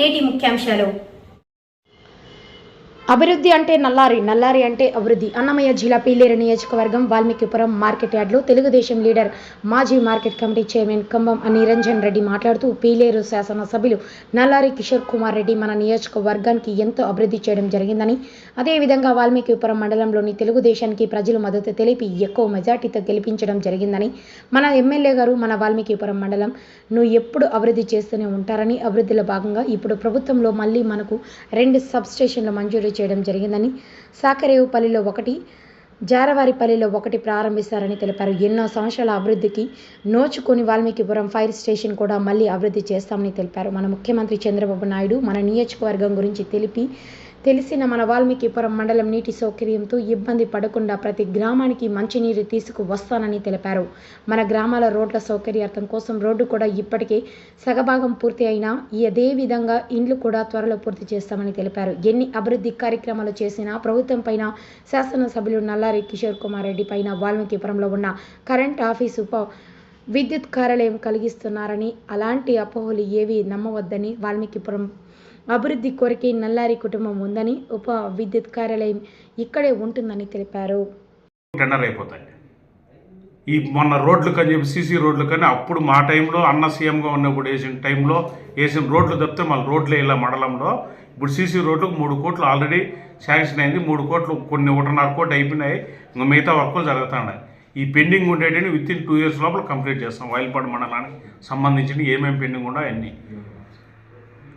నేటి ముఖ్యాంశాలు. అభివృద్ధి అంటే నల్లారి నల్లారి అంటే అభివృద్ధి. అన్నమయ్య జిల్లా పీలేరు నియోజకవర్గం వాల్మీకిపురం మార్కెట్ యార్డ్లో తెలుగుదేశం లీడర్ మాజీ market committee chairman Kambam Niranjan Reddy మాట్లాడుతూ పీలేరు శాసనసభ్యులు నల్లారి కిషోర్ కుమార్ రెడ్డి మన నియోజకవర్గానికి ఎంతో అభివృద్ధి చేయడం జరిగిందని అదేవిధంగా వాల్మీకిపురం మండలంలోని తెలుగుదేశానికి ప్రజలు మద్దతు తెలిపి ఎక్కువ మెజార్టీతో గెలిపించడం జరిగిందని మన ఎమ్మెల్యే గారు మన వాల్మీకిపురం మండలం ను ఎప్పుడు అభివృద్ధి చేస్తూనే ఉంటారని అభివృద్ధిలో భాగంగా ఇప్పుడు ప్రభుత్వంలో మళ్ళీ మనకు రెండు సబ్ స్టేషన్లు మంజూరు చేయడం జరిగిందని సాకరేవుపల్లిలో ఒకటి జారవారిపల్లిలో ఒకటి ప్రారంభిస్తారని తెలిపారు. ఎన్నో సంవత్సరాల అభివృద్ధికి నోచుకొని వాల్మీకిపురం ఫైర్ స్టేషన్ కూడా మళ్ళీ అభివృద్ధి చేస్తామని తెలిపారు. మన ముఖ్యమంత్రి చంద్రబాబు నాయుడు మన నియోజకవర్గం గురించి తెలిపి తెలిసిన మన వాల్మీకిపురం మండలం నీటి సౌకర్యంతో ఇబ్బంది పడకుండా ప్రతి గ్రామానికి మంచినీరు తీసుకువస్తానని తెలిపారు. మన గ్రామాల రోడ్ల సౌకర్యార్థం కోసం రోడ్డు కూడా ఇప్పటికే సగభాగం పూర్తి అయినా అదే విధంగా ఇండ్లు కూడా త్వరలో పూర్తి చేస్తామని తెలిపారు. ఎన్ని అభివృద్ధి కార్యక్రమాలు చేసినా ప్రభుత్వం పైన శాసనసభ్యులు నల్లారి కిషోర్ కుమార్ రెడ్డి పైన వాల్మీకిపురంలో ఉన్న కరెంట్ ఆఫీసు విద్యుత్ కార్యాలయం కలిగిస్తున్నారని అలాంటి అపోహలు ఏవి నమ్మవద్దని వాల్మీకిపురం అభివృద్ధి కొరకే నల్లారి కుటుంబం ఉందని ఉప విద్యుత్ కార్యాలయం ఇక్కడే ఉంటుందని తెలిపారు. టెండర్ అయిపోతాయి. ఈ మొన్న రోడ్లు కానీ చెప్పి సీసీ రోడ్లు కానీ అప్పుడు మా టైంలో అన్న సీఎంగా ఉన్నప్పుడు వేసిన టైంలో వేసిన రోడ్లు తప్పితే మళ్ళీ రోడ్లు ఇలా మండలంలో. ఇప్పుడు సీసీ రోడ్లకు మూడు కోట్లు ఆల్రెడీ శాంక్షన్ అయింది. మూడు కోట్లు కొన్ని ఒకటిన్నర కోట్లు అయిపోయినాయి. ఇంకా మిగతా వర్కులు జరుగుతున్నాయి. ఈ పెండింగ్ ఉండేటివి విత్ ఇన్ టూ ఇయర్స్ లోపల కంప్లీట్ చేస్తాం. వైల్పాడు మండలానికి సంబంధించిన ఏమేమి పెండింగ్ ఉండో అన్నీ.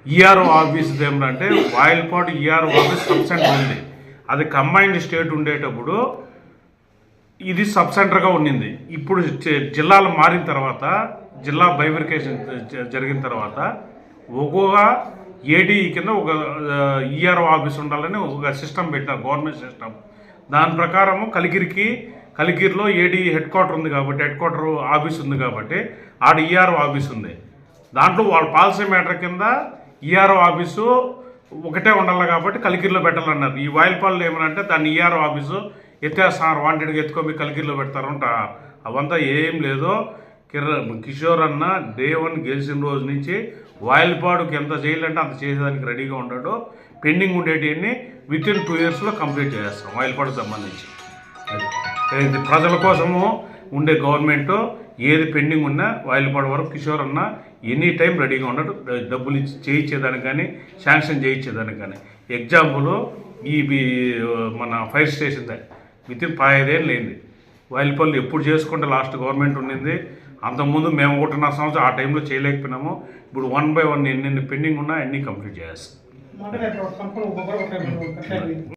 ఈఆర్ఓ ఆఫీస్ ఏమిటంటే Vayalpadu ERO office sub centre ఉంది. అది కంబైన్డ్ స్టేట్ ఉండేటప్పుడు ఇది సబ్ సెంటర్గా ఉండింది ఇప్పుడు జిల్లాలు మారిన తర్వాత జిల్లా బైబ్రికేషన్ జరిగిన తర్వాత ఒక్కొక్క ఏడీ కింద ఒక ఈఆర్ఓ ఆఫీస్ ఉండాలని ఒక సిస్టమ్ పెట్టినారు గవర్నమెంట్ సిస్టమ్ దాని ప్రకారము కలిగిరికి కలిగిరిలో ఏడీ హెడ్ క్వార్టర్ ఉంది కాబట్టి హెడ్ క్వార్టర్ ఆఫీస్ ఉంది కాబట్టి ఆడ ఈఆర్ఓ ఆఫీస్ ఉంది. దాంట్లో వాళ్ళ పాలసీ మ్యాటర్ కింద ఈఆర్ఓ ఆఫీసు ఒకటే ఉండాలి కాబట్టి కలికిరిలో పెట్టాలన్నారు. ఈ వాయిల్పాల్లో ఏమనంటే దాన్ని ఈఆర్ఓ ఆఫీసు ఎత్తేస్తున్నారు వాంటెడ్గా ఎత్తుకొని కలికిరిలో పెడతారంట. అవంతా ఏం లేదో. కిర కిషోర్ అన్న డే వన్ గెలిచిన రోజు నుంచి వాయిల్పాడుకి ఎంత చేయాలంటే అంత చేసేదానికి రెడీగా ఉండడు. పెండింగ్ ఉండేటివన్నీ విత్ ఇన్ టూ ఇయర్స్లో కంప్లీట్ చేస్తాం వాయిల్పాడుకు సంబంధించి. అది ఇది ప్రజల కోసము ఉండే గవర్నమెంట్ ఏది పెండింగ్ ఉన్నా వాయిల్పాడు వరకు కిషోర్ అన్న ఎనీ టైం రెడీగా ఉండడు డబ్బులు ఇచ్చి చేయించేదానికి కానీ శాంక్షన్ చేయించేదానికి కానీ. ఎగ్జాంపుల్ ఈ మన ఫైర్ స్టేషన్ విత్ ఇన్ పదహైదేళ్ళు లేనిది. వాయిల్పల్లి ఎప్పుడు చేసుకుంటే లాస్ట్ గవర్నమెంట్ ఉండింది అంతకుముందు మేము ఒకటిన్నర సంవత్సరం ఆ టైంలో చేయలేకపోయినాము. ఇప్పుడు వన్ బై వన్ ఎన్ని పెండింగ్ ఉన్నా అన్నీ కంప్లీట్ చేయాల్సి.